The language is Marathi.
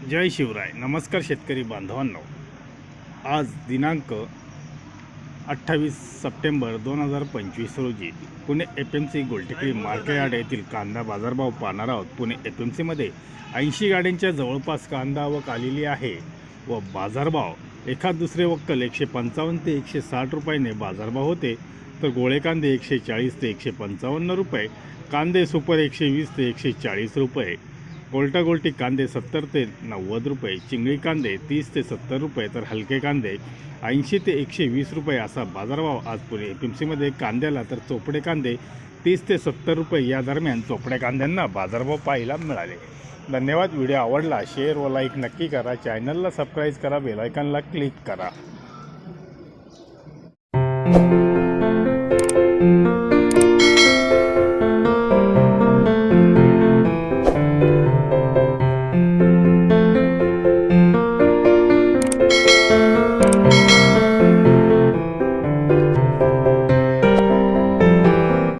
जय शिवराय. नमस्कार शेतकरी बांधवांनो. आज दिनांक अठ्ठावीस सप्टेंबर दोन हजार पंचवीस रोजी Pune F M C Gultekdi market येथील कांदा बाजारभाव पाहणार आहोत. पुणे एफ एम सीमध्ये ऐंशी गाड्यांच्या जवळपास कांदा आवक आलेली आहे व बाजारभाव एखाद दुसरे वक्कल एकशे पंचावन्न ते एकशे साठ रुपयाने बाजारभाव होते. तर गोळे कांदे एकशे चाळीस ते एकशे पंचावन्न रुपये कांदे सुपर एकशे वीस ते एकशे चाळीस रुपये गोलटागोलटी कांदे सत्तर ते नव्वद रुपये चिंगळी कांदे तीस ते सत्तर रुपये तर हलके कांदे ऐंशी ते एकशे वीस रुपये असा बाजारभाव आज पुणे एफ एम सीमध्ये कांद्याला तर चोपडे कांदे तीस ते सत्तर रुपये या दरम्यान चोपड्या कांद्यांना बाजारभाव पाहायला मिळाले. धन्यवाद. व्हिडिओ आवडला शेअर व लाईक नक्की करा. चॅनलला सबस्क्राईब करा बेलायकनला क्लिक करा.